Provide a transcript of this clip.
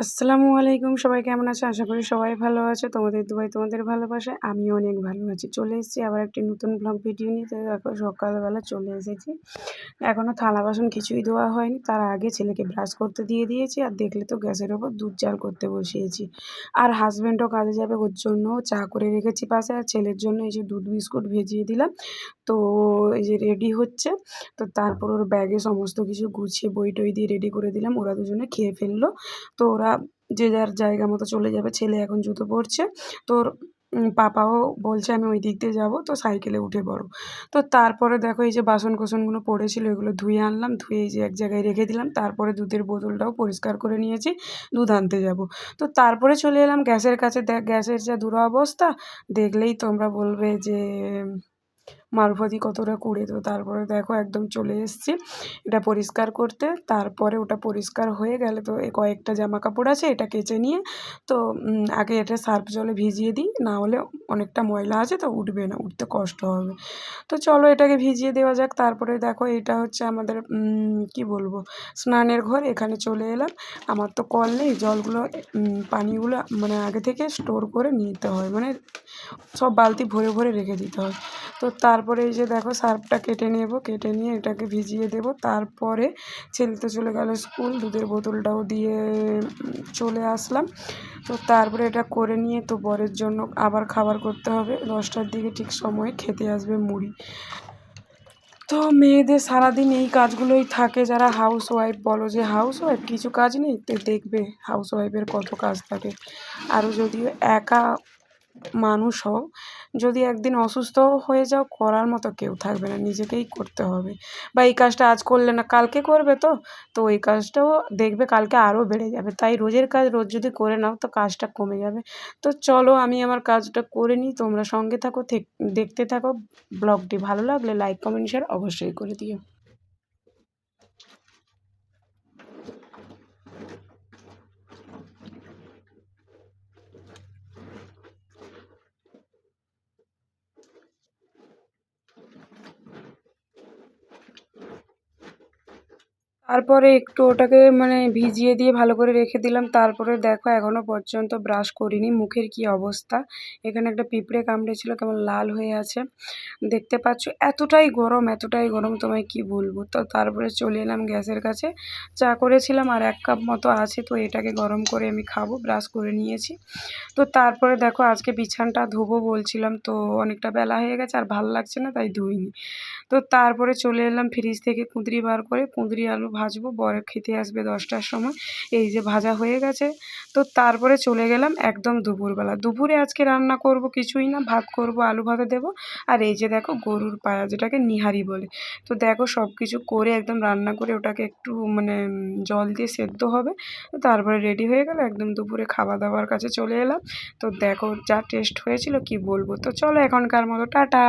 আসসালামু আলাইকুম। সবাই কেমন আছো? আশা করি সবাই ভালো আছে। তোমাদের দুবাই, তোমাদের ভালোবাসে আমি অনেক ভালো আছি। চলে এসেছি আবার একটি নতুন ব্লগ ভিডিও নিতে দেখো, সকালবেলা চলে এসেছি। এখনও থালা বাসন কিছুই ধোয়া হয়নি। তার আগে ছেলেকে ব্রাশ করতে দিয়ে দিয়েছি। আর দেখলে তো গ্যাসের ওপর দুধ চাল করতে বসিয়েছি। আর হাজব্যান্ডও কাজে যাবে, ওর জন্য চা করে রেখেছি পাশে। আর ছেলের জন্য এই যে দুধ বিস্কুট ভেজিয়ে দিলাম। তো এই যে রেডি হচ্ছে। তো তারপর ওর ব্যাগে সমস্ত কিছু গুছিয়ে বই টই দিয়ে রেডি করে দিলাম। ওরা দুজনে খেয়ে ফেলল। তো ওরা যে যার জায়গা মতো চলে যাবে, ছেলে এখন জুতো পরছে। তোর পাপাও বলছে আমি ওই দিক দিয়ে যাব, তো সাইকেলে উঠে পড়ো। তো তারপরে দেখো এই যে বাসন কোসনগুলো পড়েছিল, এগুলো ধুয়ে আনলাম, ধুয়ে যে এক জায়গায় রেখে দিলাম, তারপরে দুধের বোতলটাও পরিষ্কার করে নিয়েছি, দুধ আনতে যাব। তো তারপরে চলে এলাম গ্যাসের কাছে, দেখ, গ্যাসের যা দুরবস্থা, দেখলেই তোমরা বলবে যে মারফতি কতটা কুড়ে, তো তারপরে দেখো একদম চলে এসেছি। এটা পরিষ্কার করতে, তারপরে ওটা পরিষ্কার হয়ে গেলে তো কয়েকটা জামা কাপড় আছে, এটা কেচে নিয়ে, তো আগে এটা সার্ফ জলে ভিজিয়ে দিই, না হলে অনেকটা ময়লা আছে তো উঠবে না, উঠতে কষ্ট হবে। তো চলো এটাকে ভিজিয়ে দেওয়া যাক, তারপরে দেখো এটা হচ্ছে আমাদের কি বলব, স্নানের ঘর, এখানে চলে এলাম। আমার তো কল নেই, জলগুলো পানিগুলো মানে আগে থেকে স্টোর করে নিতে হয় মানে সব বালতি ভরে ভরে রেখে দিতে হয়। তো তারপরে এই যে দেখো সার্ফটা কেটে নেব, কেটে নিয়ে এটাকে ভিজিয়ে দেব। তারপরে ছেলে তো চলে গেল স্কুল, দুধের বোতলটাও দিয়ে চলে আসলাম। তো তারপরে এটা করে নিয়ে তো বরের জন্য আবার খাবার করতে হবে। দশটার দিকে ঠিক সময়ে খেতে আসবে মুড়ি। তো মেয়েদের সারাদিন এই কাজগুলোই থাকে। যারা হাউস ওয়াইফ বলো যে হাউস ওয়াইফ কিছু কাজ নেই, তো দেখবে হাউস ওয়াইফের কত কাজ থাকে। আরও যদিও একা মানুষ হও, যদি একদিন অসুস্থ হয়ে যাও, করার মতো কেউ থাকবে না, নিজেকেই করতে হবে। বা এই কাজটা আজ করলে না, কালকে করবে তো? তো ওই কাজটাও দেখবে, কালকে আরও বেড়ে যাবে। তাই রোজের কাজ রোজ যদি করে নাও, তো কাজটা কমে যাবে। তো চলো, আমি আমার কাজটা করে নিই, তোমরা সঙ্গে থাকো দেখতে থাকো। ব্লগটি ভালো লাগলে লাইক, কমেন্ট, শেয়ার অবশ্যই করে দিও। তারপরে একটু ওটাকে মানে ভিজিয়ে দিয়ে ভালো করে রেখে দিলাম। তারপরে দেখো এখনও পর্যন্ত ব্রাশ করিনি। মুখের কি অবস্থা? এখানে একটা পিঁপড়ে কামড়েছিল কেমন লাল হয়ে আছে। দেখতে পাচ্ছ, এতটাই গরম এতটাই গরম, তোমায় কি বলব? তো তারপরে চলে এলাম গ্যাসের কাছে। চা করেছিলাম আর এক কাপ মতো আছে, তো এটাকে গরম করে আমি খাব ব্রাশ করে নিয়েছি। তো তারপরে দেখো আজকে বিছানটা ধোবো বলছিলাম, তো অনেকটা বেলা হয়ে গেছে আর ভালো লাগছে না, তাই ধুইনি। তো তারপরে চলে এলাম ফ্রিজ থেকে কুঁদরি বার করে। কুঁদরি আলু ভাজবো, বরে খেতে আসবে দশটার সময়। এই যে ভাজা হয়ে গেছে, তো তারপরে চলে গেলাম একদম দুপুরবেলা। দুপুরে আজকে রান্না করব কিছুই না, ভাত করব, আলু ভাতে দেব। আর এই যে দেখো গরুর পায়া যেটাকে নিহারি বলে। তো দেখো সব কিছু করে একদম রান্না করে ওটাকে একটু মানে জল দিয়ে সেদ্ধ হবে। তারপরে রেডি হয়ে গেল, একদম দুপুরে খাওয়া দাওয়ার কাছে চলে এলাম। তো দেখো যা টেস্ট হয়েছিল, কি বলব। তো চলো এখনকার মতো, টাটা!